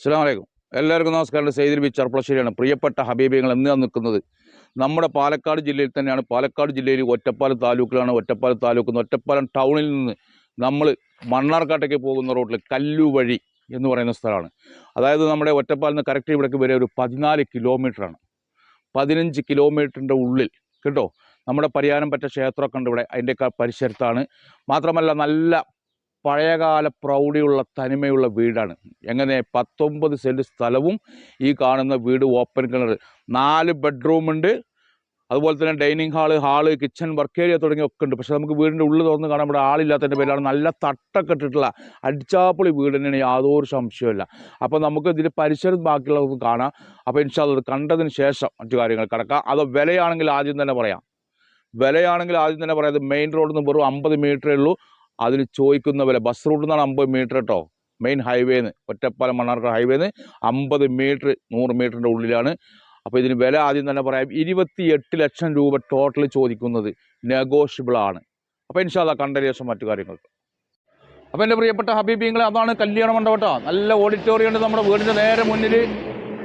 അസ്സാം വലൈക്കും എല്ലാവർക്കും നമസ്കാരം. സെയ്തിൽ ബി ചെറുപ്പളശ്ശേരിയാണ് പ്രിയപ്പെട്ട ഹബീബികൾ എന്ന് നിൽക്കുന്നത് നമ്മുടെ പാലക്കാട് ജില്ലയിൽ തന്നെയാണ്. പാലക്കാട് ജില്ലയിൽ ഒറ്റപ്പാലം താലൂക്കിലാണ് ഒറ്റപ്പാലം താലൂക്ക് നിന്ന് ഒറ്റപ്പാലം ടൗണിൽ നിന്ന് നമ്മൾ മണ്ണാർക്കാട്ടേക്ക് പോകുന്ന റോഡിൽ കല്ലുവഴി എന്ന് പറയുന്ന സ്ഥലമാണ്. അതായത് നമ്മുടെ ഒറ്റപ്പാലിൽ നിന്ന് കറക്റ്റ് ഇവിടേക്ക് വരെ ഒരു പതിനാല് കിലോമീറ്ററാണ് പതിനഞ്ച് കിലോമീറ്ററിന്റെ ഉള്ളിൽ കേട്ടോ? നമ്മുടെ പരിഹാരം പറ്റ ക്ഷേത്രമൊക്കെ ഉണ്ട് ഇവിടെ. അതിന്റെയൊക്കെ പരിസരത്താണ്. മാത്രമല്ല നല്ല പഴയകാല പ്രൗഢിയുള്ള തനിമയുള്ള വീടാണ്. എങ്ങനെ പത്തൊമ്പത് സെന്റ് സ്ഥലവും ഈ കാണുന്ന വീട് ഓപ്പൺ കിണർ നാല് ബെഡ്റൂമുണ്ട് അതുപോലെ തന്നെ dining hall hall kitchen work area തുടങ്ങിയ ഒക്കെ ഉണ്ട്. പക്ഷേ നമുക്ക് വീടിന്റെ ഉള്ളിൽ തുറന്ന് കാണാൻ ഇവിടെ ആളില്ലാത്തതിന്റെ പേരാണ് നല്ല തട്ടൊക്കെ ഇട്ടിട്ടുള്ള അടിച്ചാപ്പൊളി വീട് തന്നെയാണ് യാതൊരു സംശയമില്ല അപ്പോൾ നമുക്ക് ഇതിന്റെ പരിസരം ബാക്കിയുള്ളത് കാണാം. അപ്പോൾ ഇൻഷാല്ല കണ്ടതിന് ശേഷം മറ്റു കാര്യങ്ങൾ കിടക്കാം. അതോ വിലയാണെങ്കിൽ ആദ്യം തന്നെ പറയാം. വിലയാണെങ്കിൽ ആദ്യം തന്നെ പറയാം. മെയിൻ റോഡിൽ നിന്ന് വെറും അമ്പത് മീറ്ററേ ഉള്ളൂ. അതിന് ചോദിക്കുന്ന വില ബസ് റൂട്ടിൽ നിന്നാണ് അമ്പത് മീറ്റർ കേട്ടോ മെയിൻ ഹൈവേന്ന് ഒറ്റപ്പാലം മണ്ണാർക്കാട് ഹൈവേന്ന് അമ്പത് മീറ്റർ നൂറ് മീറ്ററിന്റെ ഉള്ളിലാണ്. അപ്പോൾ ഇതിന് വില ആദ്യം തന്നെ പറയാം. ഇരുപത്തി എട്ട് ലക്ഷം രൂപ ടോട്ടൽ ചോദിക്കുന്നത് നെഗോഷ്യബിൾ ആണ്. അപ്പോൾ ഇൻഷാല്ല കണ്ടതിന് ശേഷം മറ്റു കാര്യങ്ങൾ. അപ്പോൾ എന്റെ പ്രിയപ്പെട്ട ഹബീബിങ്ങളെ അതാണ് കല്യാണ മണ്ഡപട്ടോ നല്ല ഓഡിറ്റോറിയം ഉണ്ട് നമ്മുടെ വീടിന്റെ നേരെ മുന്നിൽ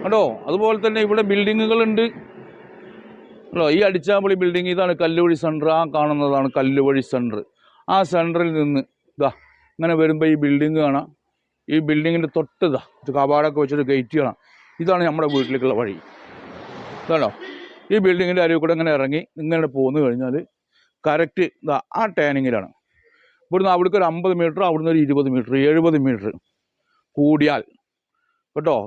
കണ്ടോ? അതുപോലെ തന്നെ ഇവിടെ ബിൽഡിങ്ങുകളുണ്ട് കേട്ടോ ഈ അടിച്ചാമ്പളി ബിൽഡിംഗ് ഇതാണ് കല്ലുവഴി സെന്റർ ആ കാണുന്നതാണ് കല്ലുവഴി സെന്റർ ആ സെന്ററിൽ നിന്ന് ഇതാ ഇങ്ങനെ വരുമ്പോൾ ഈ ബിൽഡിംഗ് കാണാം. ഈ ബിൽഡിങ്ങിന്റെ തൊട്ട് ഇതാ ഇത് കപാടൊക്കെ വെച്ചിട്ട് ഗേറ്റ് കാണാം. ഇതാണ് നമ്മുടെ വീട്ടിലേക്കുള്ള വഴി. ഇതാണോ ഈ ബിൽഡിങ്ങിന്റെ അരികിൽ കൂടെ ഇങ്ങനെ ഇറങ്ങി ഇങ്ങനെ പോന്നു കഴിഞ്ഞാൽ കറക്റ്റ് ഇതാ ആ ടേണിങ്ങിലാണ് ഇവിടുന്ന് അവിടേക്ക് ഒരു അമ്പത് മീറ്റർ അവിടുന്ന് ഒരു ഇരുപത് മീറ്റർ എഴുപത് മീറ്റർ കൂടിയാൽ. കേട്ടോ?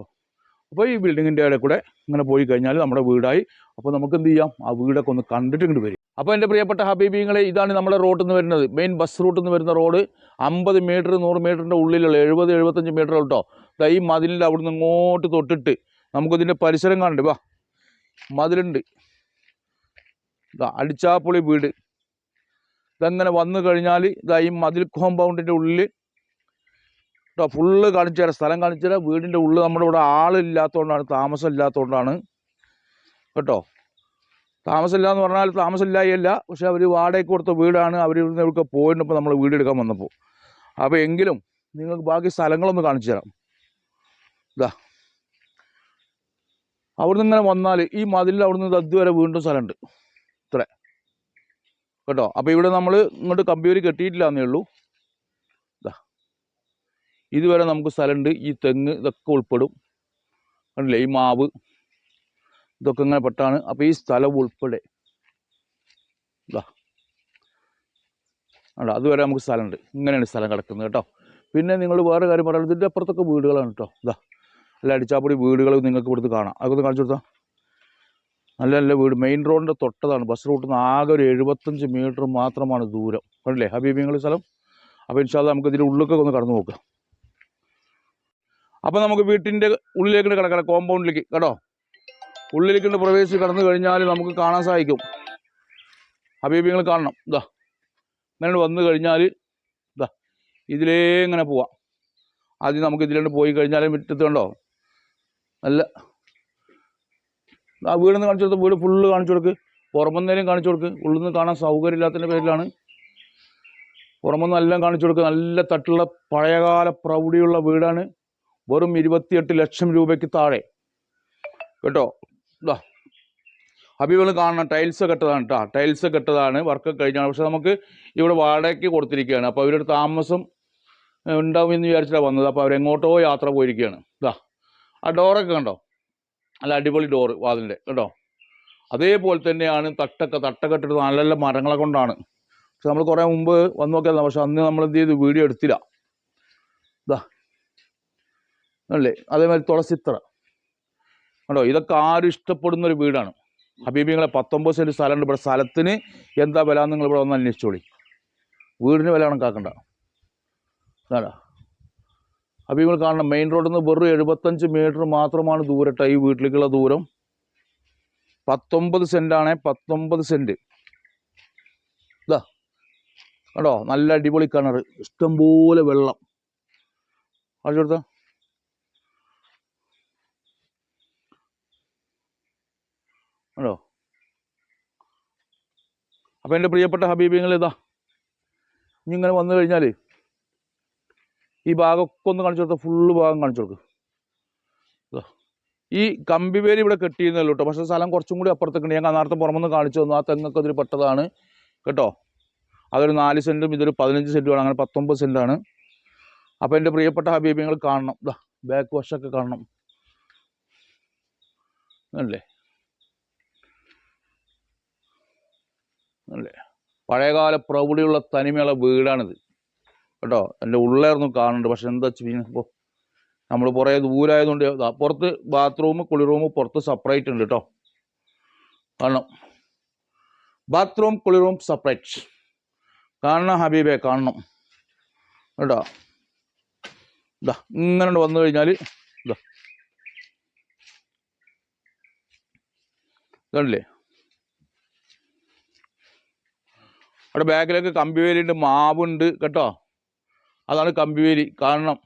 അപ്പോൾ ഈ ബിൽഡിങ്ങിന്റെ ഇടയിൽ കൂടെ ഇങ്ങനെ പോയി കഴിഞ്ഞാൽ നമ്മുടെ വീടായി. അപ്പോൾ നമുക്ക് എന്ത് ചെയ്യാം? ആ വീടൊക്കെ ഒന്ന് കണ്ടിട്ട് ഇങ്ങോട്ട് വരും അപ്പോൾ എന്റെ പ്രിയപ്പെട്ട ഹബീബിങ്ങളെ ഇതാണ് നമ്മുടെ റോഡിൽ നിന്ന് വരുന്നത്. മെയിൻ ബസ് റൂട്ടിൽ നിന്ന് വരുന്ന റോഡ്. അമ്പത് മീറ്റർ നൂറ് മീറ്ററിന്റെ ഉള്ളിലുള്ള എഴുപത് എഴുപത്തഞ്ച് മീറ്റർ കേട്ടോ ദാ ഈ മതിലിന്റെ അവിടുന്ന് ഇങ്ങോട്ട് തൊട്ടിട്ട് നമുക്കിതിന്റെ പരിസരം കാണണ്ട്. വാ. മതിലുണ്ട്. ഇതാ അടിച്ചാപ്പൊളി വീട്. ഇതങ്ങനെ വന്നു കഴിഞ്ഞാൽ ഇതാ ഈ മതിൽ കോമ്പൗണ്ടിന്റെ ഉള്ളിൽ കേട്ടോ ഫുള്ള് കാണിച്ചു തരാം. സ്ഥലം കാണിച്ചു തരാം. വീടിന്റെ ഉള്ളിൽ നമ്മുടെ ഇവിടെ ആളില്ലാത്തതുകൊണ്ടാണ് താമസം ഇല്ലാത്തതുകൊണ്ടാണ് കേട്ടോ? താമസമില്ല എന്ന് പറഞ്ഞാൽ താമസമില്ലായല്ല പക്ഷെ അവർ വാടകയ്ക്ക് കൊടുത്ത വീടാണ്. അവർ ഇവിടുന്ന് ഇവിടേക്ക് പോയിട്ടിപ്പോൾ നമ്മൾ വീട് എടുക്കാൻ വന്നപ്പോൾ. അപ്പോൾ എങ്കിലും നിങ്ങൾക്ക് ബാക്കി സ്ഥലങ്ങളൊന്ന് കാണിച്ചു തരാം. ഇതാ അവിടുന്ന് ഇങ്ങനെ വന്നാൽ ഈ മതിലിൽ അവിടുന്ന് വരെ വീണ്ടും സ്ഥലമുണ്ട്. ഇത്ര. കേട്ടോ? അപ്പോൾ ഇവിടെ നമ്മൾ ഇങ്ങോട്ട് കമ്പ്യൂരി കെട്ടിയിട്ടില്ല എന്നേ ഉള്ളൂ. ഇതാ ഇതുവരെ നമുക്ക് സ്ഥലമുണ്ട്. ഈ തെങ്ങ് ഇതൊക്കെ ഉൾപ്പെടും. കണ്ടില്ലേ? ഈ മാവ്. ഇതൊക്കെ ഇങ്ങനെ പെട്ടാണ് അപ്പോൾ ഈ സ്ഥലം ഉൾപ്പെടെ. ഇതാ അല്ല അതുവരെ നമുക്ക് സ്ഥലമുണ്ട്. ഇങ്ങനെയാണ് സ്ഥലം കിടക്കുന്നത് കേട്ടോ. പിന്നെ നിങ്ങൾ വേറെ കാര്യം പറയുന്നത് ഇതിന്റെ അപ്പുറത്തൊക്കെ വീടുകളാണ് കേട്ടോ. ഇതാ നല്ല അടിച്ചാപ്പൊടി വീടുകൾ നിങ്ങൾക്ക് ഇവിടുന്ന് കാണാം. അതൊക്കെ കാണിച്ചു കൊടുത്താൽ നല്ല നല്ല വീട്. മെയിൻ റോഡിന്റെ തൊട്ടതാണ്. ബസ് റൂട്ടിൽ നിന്ന് ആകെ ഒരു എഴുപത്തഞ്ച് മീറ്റർ മാത്രമാണ് ദൂരം. കണ്ടില്ലേ? ഹബീബിങ്ങൾ സ്ഥലം? അപ്പോൾ ഇൻഷാല്ല നമുക്ക് ഇതിന്റെ ഉള്ളിലൊക്കെ ഒന്ന് കടന്നു നോക്കാം. അപ്പോൾ നമുക്ക് വീട്ടിന്റെ ഉള്ളിലേക്ക് കിടക്കണം കോമ്പൗണ്ടിലേക്ക് കേട്ടോ ഉള്ളിലേക്ക് കൊണ്ട് പ്രവേശിച്ച് കടന്നു കഴിഞ്ഞാൽ നമുക്ക് കാണാൻ സാധിക്കും. ഹബീബിങ്ങൾ കാണണം. ഇതാ ഇങ്ങനെ വന്നു കഴിഞ്ഞാൽ ഇതാ ഇതിലേ ഇങ്ങനെ പോവാം. ആദ്യം നമുക്ക് ഇതിലോട്ട് പോയി കഴിഞ്ഞാൽ മുറ്റത്ത് കണ്ടോ? നല്ല ആ വീടിന്ന് കാണിച്ചു കൊടുത്ത് വീട് ഫുള്ള് കാണിച്ചു കൊടുക്ക്. പുറമെന്നേലും കാണിച്ചു കൊടുക്ക്. ഉള്ളിൽ നിന്ന് കാണാൻ സൗകര്യമില്ലാത്തതിന്റെ പേരിലാണ്. പുറമെന്ന് എല്ലാം കാണിച്ചു കൊടുക്കുക നല്ല തട്ടുള്ള പഴയകാല പ്രൗഢിയുള്ള വീടാണ്. വെറും ഇരുപത്തിയെട്ട് ലക്ഷം രൂപയ്ക്ക് താഴെ. കേട്ടോ? ഇതാ ഹബീബികൾ കാണണം ടൈൽസ് കെട്ടതാണ് കേട്ടോ ടൈൽസ് കെട്ടതാണ് വർക്ക് കഴിഞ്ഞാണ് പക്ഷെ നമുക്ക് ഇവിടെ വാടകയ്ക്ക് കൊടുത്തിരിക്കുകയാണ്. അപ്പോൾ അവരുടെ താമസം ഉണ്ടാവും എന്ന് വിചാരിച്ചിട്ടാണ് വന്നത്. അപ്പോൾ അവരെങ്ങോട്ടോ യാത്ര പോയിരിക്കുകയാണ്. ഇതാ ആ ഡോറൊക്കെ കണ്ടോ? നല്ല അടിപൊളി ഡോറ് വാതിലിന്റെ. കേട്ടോ അതേപോലെ തന്നെയാണ് തട്ടൊക്കെ. തട്ടൊക്കെ ഇട്ടിട്ട് നല്ല നല്ല മരങ്ങളെ കൊണ്ടാണ്. പക്ഷെ നമ്മൾ കുറേ മുമ്പ് വന്ന് നോക്കിയതാണ് പക്ഷെ അന്ന് നമ്മൾ എന്ത് ചെയ്തു? വീഡിയോ എടുത്തില്ല. ഇതാ അല്ലേ? അതേമാതിരി തുളസിത്തറ. കണ്ടോ? ഇതൊക്കെ ആരും ഇഷ്ടപ്പെടുന്ന ഒരു വീടാണ്. ഹബീബിങ്ങളെ പത്തൊമ്പത് സെന്റ് സ്ഥലമുണ്ട്. ഇവിടെ സ്ഥലത്തിന് എന്താ വില എന്ന് നിങ്ങൾ ഇവിടെ വന്ന് അന്വേഷിച്ചോളി. വീടിന് വില കണക്കാക്കണ്ട അതാ ഹബീബിങ്ങൾ കാണണം മെയിൻ റോഡിൽ നിന്ന് വെറും എഴുപത്തഞ്ച് മീറ്റർ മാത്രമാണ് ദൂരട്ട ഈ വീട്ടിലേക്കുള്ള ദൂരം. പത്തൊമ്പത് സെന്റാണേ പത്തൊമ്പത് സെന്റ് ഇതാ. കണ്ടോ? നല്ല അടിപൊളി കിണർ ഇഷ്ടംപോലെ വെള്ളം. കാണിച്ചു കൊടുത്ത കണ്ടോ അപ്പോൾ എന്റെ പ്രിയപ്പെട്ട ഹബീബിങ്ങൾ ഇതാ ഇങ്ങനെ വന്നു കഴിഞ്ഞാൽ ഈ ഭാഗമൊക്കെ ഒന്ന് കാണിച്ചു കൊടുത്താൽ ഫുള്ള് ഭാഗം കാണിച്ചു കൊടുക്കും. ഈ കമ്പിവേലി ഇവിടെ കെട്ടിയിരുന്നല്ലോ കേട്ടോ പക്ഷേ സ്ഥലം കുറച്ചും കൂടി അപ്പുറത്തേക്ക് ഉണ്ട്. ഞാൻ നേരത്തെ പുറമൊന്ന് കാണിച്ചു തന്നു. ആ തെങ്ങൊക്കെ ഇതിൽ പെട്ടതാണ് കേട്ടോ. അതൊരു നാല് സെന്റും ഇതൊരു പതിനഞ്ച് സെന്റുമാണ് അങ്ങനെ പത്തൊമ്പത് സെന്റാണ് അപ്പോൾ എന്റെ പ്രിയപ്പെട്ട ഹബീബിങ്ങൾ കാണണം. ബാക്ക് വശമൊക്കെ കാണണം. അല്ലേ? അല്ലേ? പഴയകാല പ്രൗഢിയുള്ള തനിമയുള്ള വീടാണിത്. കേട്ടോ? എന്റെ ഉള്ളായിരുന്നു കാണുന്നുണ്ട്. പക്ഷെ എന്താ ചെയ്യുന്നത് ഇപ്പോൾ നമ്മൾ കുറേ ദൂരമായതുകൊണ്ട് പുറത്ത് ബാത്റൂം കുളി റൂം പുറത്ത് സെപ്പറേറ്റ് ഉണ്ട് കേട്ടോ. കാണണം. ബാത്റൂം കുളിറൂം സെപ്പറേറ്റ് കാണണം ഹബീബെ കാണണം. കേട്ടോ? ഇതാ ഇങ്ങനെ വന്നു കഴിഞ്ഞാൽ ഇതാ ഇതല്ലേ അവിടെ ബാക്കിലൊക്കെ കമ്പിവേലിയുണ്ട് മാവുണ്ട് കേട്ടോ. അതാണ് കമ്പിവേലി. കാണണം.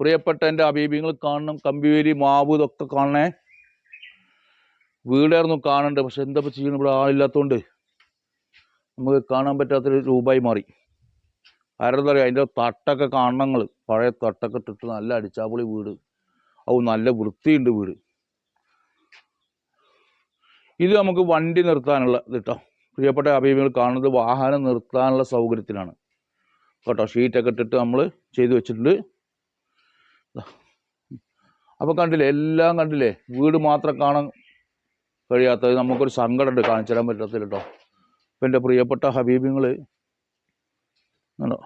പ്രിയപ്പെട്ട എന്റെ അബീബിങ്ങൾ കാണണം. കമ്പിവേലി മാവ് ഇതൊക്കെ കാണണേ. വീടായിരുന്നു കാണണ്ടേ പക്ഷെ എന്താ ചെയ്യണം ഇവിടെ ആളില്ലാത്തതുകൊണ്ട് നമുക്ക് കാണാൻ പറ്റാത്തൊരു രൂപമായി മാറി. ആരെന്തറിയാം അതിന്റെ തട്ടൊക്കെ കാണണങ്ങൾ പഴയ തട്ടൊക്കെ ഇട്ടിട്ട് നല്ല അടിച്ചാപ്പൊളി വീട്. ഔ നല്ല വൃത്തിയുണ്ട് വീട്. ഇത് നമുക്ക് വണ്ടി നിർത്താനുള്ള ഇത് കേട്ടോ പ്രിയപ്പെട്ട അഭിമുഖങ്ങൾ കാണുന്നത് വാഹനം നിർത്താനുള്ള സൗകര്യത്തിലാണ്. കേട്ടോ ഷീറ്റൊക്കെ ഇട്ടിട്ട് നമ്മൾ ചെയ്തു വെച്ചിട്ടുണ്ട്. അപ്പോൾ കണ്ടില്ലേ എല്ലാം കണ്ടില്ലേ വീട് മാത്രം കാണാൻ കഴിയാത്തത് നമുക്കൊരു സങ്കടമുണ്ട് കാണിച്ചു തരാൻ പറ്റത്തില്ല കേട്ടോ. അപ്പം എന്റെ പ്രിയപ്പെട്ട ഹബീബിങ്ങൾ കണ്ടോ?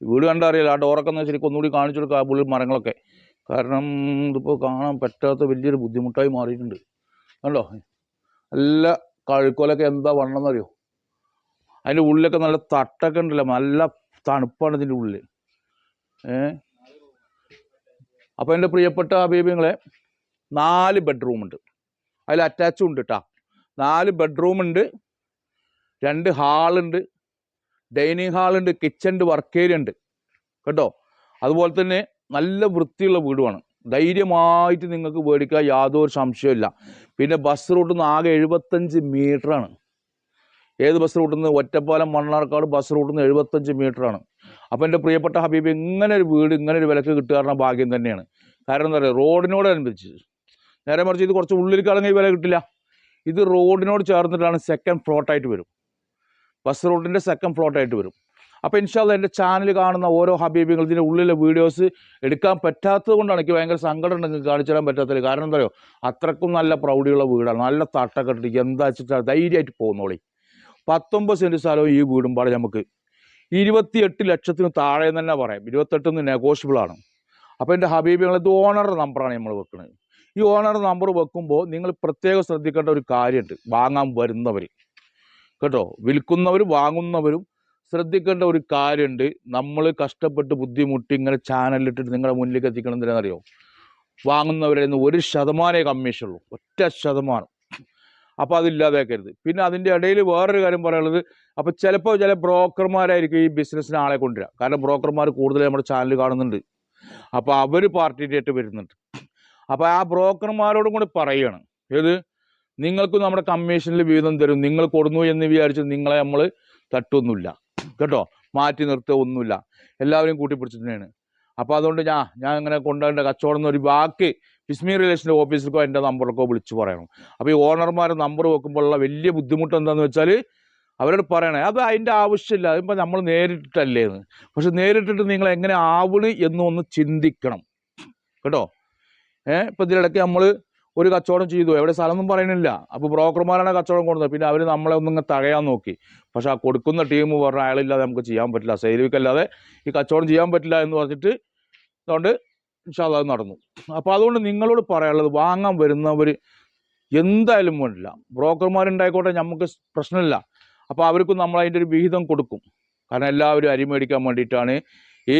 വീട് കണ്ടറിയില്ല ആ ഡോറൊക്കെ ഒന്ന് ശരിക്കും ഒന്നുകൂടി കാണിച്ചു കൊടുക്കുക ആ പുള്ളി മരങ്ങളൊക്കെ. കാരണം ഇതിപ്പോൾ കാണാൻ പറ്റാത്ത വലിയൊരു ബുദ്ധിമുട്ടായി മാറിയിട്ടുണ്ട്. കണ്ടോ? നല്ല കഴുക്കോലൊക്കെ എന്താ വണ്ണം എന്നറിയോ അതിന്റെ ഉള്ളിലൊക്കെ നല്ല തട്ടൊക്കെ ഉണ്ടല്ലോ നല്ല തണുപ്പാണ് ഇതിന്റെ ഉള്ളിൽ ഏ? അപ്പോൾ എന്റെ പ്രിയപ്പെട്ട അബീബിങ്ങളെ നാല് ബെഡ്റൂം ഉണ്ട്. അതിൽ അറ്റാച്ചും ഉണ്ട് കേട്ടോ നാല് ബെഡ്റൂം ഉണ്ട് രണ്ട് ഹാളുണ്ട് ഡൈനിങ് ഹാളുണ്ട് കിച്ചൺ ഉണ്ട് വർക്ക് ഏരിയ ഉണ്ട്. കേട്ടോ? അതുപോലെ തന്നെ നല്ല വൃത്തിയുള്ള വീടുമാണ്. ധൈര്യമായിട്ട് നിങ്ങൾക്ക് മേടിക്കാൻ യാതൊരു സംശയമില്ല പിന്നെ ബസ് റൂട്ടിൽ നിന്ന് ആകെ എഴുപത്തഞ്ച് മീറ്ററാണ് ഏത് ബസ് റൂട്ടിൽ നിന്ന് ഒറ്റപ്പാലം മണ്ണാർക്കാട് ബസ് റൂട്ടിൽ നിന്ന് എഴുപത്തഞ്ച് മീറ്ററാണ് അപ്പോൾ എന്റെ പ്രിയപ്പെട്ട ഹബീബ് ഇങ്ങനെ ഒരു വീട് ഇങ്ങനെ ഒരു വിലക്ക് കിട്ടുകാരണ ഭാഗ്യം തന്നെയാണ്. കാരണം എന്താ പറയുക റോഡിനോടനുബന്ധിച്ച് നേരെ മറിച്ച് ഇത് കുറച്ച് ഉള്ളിലേക്കാണെങ്കിൽ വില കിട്ടില്ല. ഇത് റോഡിനോട് ചേർന്നിട്ടാണ് സെക്കൻഡ് ഫ്ലോട്ടായിട്ട് വരും. ബസ് റൂട്ടിന്റെ സെക്കൻഡ് ഫ്ലോട്ടായിട്ട് വരും. അപ്പോൾ ഇൻഷാല്ല എന്റെ ചാനൽ കാണുന്ന ഓരോ ഹബീബികൾ ഇതിന്റെ ഉള്ളിലെ വീഡിയോസ് എടുക്കാൻ പറ്റാത്തത് കൊണ്ടാണ് എനിക്ക് ഭയങ്കര സങ്കടം ഉണ്ട് നിങ്ങൾക്ക് കാണിച്ചു തരാൻ പറ്റാത്തത് കാരണം എന്താ പറയുക അത്രക്കും നല്ല പ്രൗഢിയുള്ള വീടാണ്. നല്ല തട്ടൊക്കെ ഇട്ടിട്ട് എന്താ വെച്ചിട്ടാണ് ധൈര്യമായിട്ട് പോകുന്നോളി. പത്തൊമ്പത് സെന്റ് സ്ഥലവും ഈ വീടും പാടെ നമുക്ക്. ഇരുപത്തിയെട്ട് ലക്ഷത്തിന് താഴെ തന്നെ പറയാം. ഇരുപത്തെട്ടിന്ന് നെഗോഷ്യബിൾ ആണ്. അപ്പോൾ എന്റെ ഹബീബികൾ ഇത് ഓണറുടെ നമ്പറാണ് നമ്മൾ വെക്കുന്നത് ഈ ഓണറുടെ നമ്പർ വെക്കുമ്പോൾ നിങ്ങൾ പ്രത്യേകം ശ്രദ്ധിക്കേണ്ട ഒരു കാര്യമുണ്ട്. വാങ്ങാൻ വരുന്നവർ കേട്ടോ? വിൽക്കുന്നവരും വാങ്ങുന്നവരും ശ്രദ്ധിക്കേണ്ട ഒരു കാര്യമുണ്ട്. നമ്മൾ കഷ്ടപ്പെട്ട് ബുദ്ധിമുട്ടി ഇങ്ങനെ ചാനലിട്ടിട്ട് നിങ്ങളുടെ മുന്നിലേക്ക് എത്തിക്കണം എന്തിനാണെന്നറിയോ? വാങ്ങുന്നവരിൽ നിന്ന് ഒരു ശതമാനമേ കമ്മീഷൻ ഉള്ളൂ ഒറ്റ ശതമാനം. അപ്പോൾ അതില്ലാതാക്കരുത്. പിന്നെ അതിന്റെ ഇടയിൽ വേറൊരു കാര്യം പറയാനുള്ളത് അപ്പോൾ ചിലപ്പോൾ ചില ബ്രോക്കർമാരായിരിക്കും ഈ ബിസിനസ്സിന് ആളെ കൊണ്ടുവരിക. കാരണം ബ്രോക്കർമാർ കൂടുതൽ നമ്മുടെ ചാനൽ കാണുന്നുണ്ട്. അപ്പോൾ അവർ പാർട്ടിയായിട്ട് വരുന്നുണ്ട്. അപ്പോൾ ആ ബ്രോക്കർമാരോടും കൂടി പറയുകയാണ് ഏത്? നിങ്ങൾക്ക് നമ്മുടെ കമ്മീഷനിൽ വിഹിതം തരും. നിങ്ങൾ കൊടുന്നു എന്ന് വിചാരിച്ച് നിങ്ങളെ നമ്മൾ തട്ടൊന്നുമില്ല. കേട്ടോ? മാറ്റി നിർത്തുക ഒന്നുമില്ല. എല്ലാവരെയും കൂട്ടിപ്പിടിച്ചിട്ടുണ്ടാണ് അപ്പോൾ അതുകൊണ്ട് ഞാൻ ഞാൻ ഇങ്ങനെ കൊണ്ടുവരേണ്ട കച്ചവടം എന്നൊരു ബാക്കി ബിസ്മി റിലേഷന്റെ ഓഫീസിലേക്കോ എന്റെ നമ്പറിലേക്കോ വിളിച്ച് പറയണം. അപ്പോൾ ഈ ഓണർമാർ നമ്പർ വെക്കുമ്പോഴുള്ള വലിയ ബുദ്ധിമുട്ട് എന്താണെന്ന് വെച്ചാൽ അവരോട് പറയണേ അത് അതിന്റെ ആവശ്യമില്ല. അതിപ്പോൾ നമ്മൾ നേരിട്ടിട്ടല്ലേ എന്ന്. പക്ഷെ നേരിട്ടിട്ട് നിങ്ങൾ എങ്ങനെ ആവണ് എന്നൊന്ന് ചിന്തിക്കണം. കേട്ടോ? ഏഹ് ഇപ്പം ഇതിനിടയ്ക്ക് നമ്മൾ ഒരു കച്ചവടം ചെയ്തു. എവിടെ സ്ഥലമൊന്നും പറയണില്ല അപ്പോൾ ബ്രോക്കർമാരാണ് കച്ചവടം കൊടുത്തത് പിന്നെ അവർ നമ്മളെ ഒന്നും തകയാൻ നോക്കി. പക്ഷെ ആ കൊടുക്കുന്ന ടീം പറഞ്ഞ അയാളില്ലാതെ നമുക്ക് ചെയ്യാൻ പറ്റില്ല. സൈലിക്കല്ലാതെ ഈ കച്ചവടം ചെയ്യാൻ പറ്റില്ല എന്ന് പറഞ്ഞിട്ട് അതുകൊണ്ട് അത് നടന്നു. അപ്പോൾ അതുകൊണ്ട് നിങ്ങളോട് പറയാനുള്ളത് വാങ്ങാൻ വരുന്നവർ എന്തായാലും വേണ്ടില്ല. ബ്രോക്കർമാരുണ്ടായിക്കോട്ടെ നമുക്ക് പ്രശ്നമില്ല. അപ്പോൾ അവർക്കും നമ്മൾ അതിന്റെ ഒരു വിഹിതം കൊടുക്കും. കാരണം എല്ലാവരും അരി മേടിക്കാൻ വേണ്ടിയിട്ടാണ് ഈ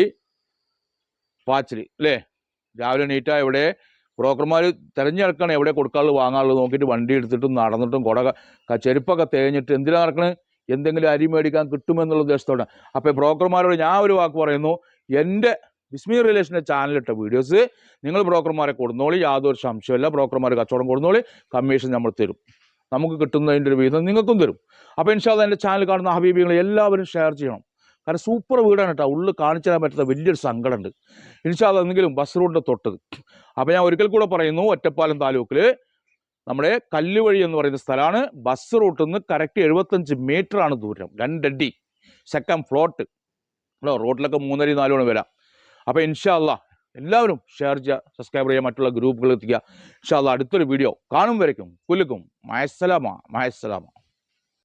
പാച്ചിൽ അല്ലേ? രാവിലെ നീറ്റാ എവിടെ ബ്രോക്കർമാർ തിരഞ്ഞെടുക്കണം എവിടെ കൊടുക്കാനുള്ളത് വാങ്ങാനുള്ളത് നോക്കിയിട്ട് വണ്ടി എടുത്തിട്ടും നടന്നിട്ടും കുട ചെരുപ്പൊക്കെ തേഞ്ഞിട്ട് എന്തിനാ നടക്കണത് എന്തെങ്കിലും അരി മേടിക്കാൻ കിട്ടുമെന്നുള്ള ഉദ്ദേശത്തോടെ. അപ്പോൾ ബ്രോക്കർമാരോട് ഞാൻ ഒരു വാക്ക് പറയുന്നു എന്റെ വിസ്മി റിലേഷന്റെ ചാനലിട്ട വീഡിയോസ് നിങ്ങൾ ബ്രോക്കർമാരെ കൊടുന്നോളി യാതൊരു സംശയമില്ല ബ്രോക്കർമാർ കച്ചവടം കൊടുന്നോളി കമ്മീഷൻ നമ്മൾ തരും. നമുക്ക് കിട്ടുന്നതിന്റെ ഒരു വിധം നിങ്ങൾക്കും തരും. അപ്പോൾ ഇൻഷാല്ല എന്റെ ചാനൽ കാണുന്ന ഹബീബികളെ എല്ലാവരും ഷെയർ ചെയ്യണം. കാരണം സൂപ്പർ വീടാണ് കേട്ടോ ഉള്ളിൽ കാണിച്ചു തരാൻ പറ്റുന്ന വലിയൊരു സങ്കടമുണ്ട് എനിക്ക് എന്തെങ്കിലും ബസ് റൂട്ടിന്റെ തൊട്ടത്. അപ്പോൾ ഞാൻ ഒരിക്കൽ കൂടെ പറയുന്നു ഒറ്റപ്പാലം താലൂക്കിൽ നമ്മുടെ കല്ലുവഴി എന്ന് പറയുന്ന സ്ഥലമാണ് ബസ് റൂട്ടിൽ നിന്ന് കറക്റ്റ് എഴുപത്തഞ്ച് ആണ് ദൂരം. രണ്ടടി. സെക്കൻഡ് ഫ്ലോട്ട് ഹലോ റോട്ടിലൊക്കെ മൂന്നടി നാല് മണി വരാം അപ്പോൾ ഇൻഷാല്ല എല്ലാവരും ഷെയർ ചെയ്യുക സബ്സ്ക്രൈബ് ചെയ്യുക മറ്റുള്ള ഗ്രൂപ്പുകൾ എത്തിക്കുക. ഇൻഷാല്ല അടുത്തൊരു വീഡിയോ കാണും വരയ്ക്കും. കുലുക്കും മയസ്സലാമ മയസ്സലാമ.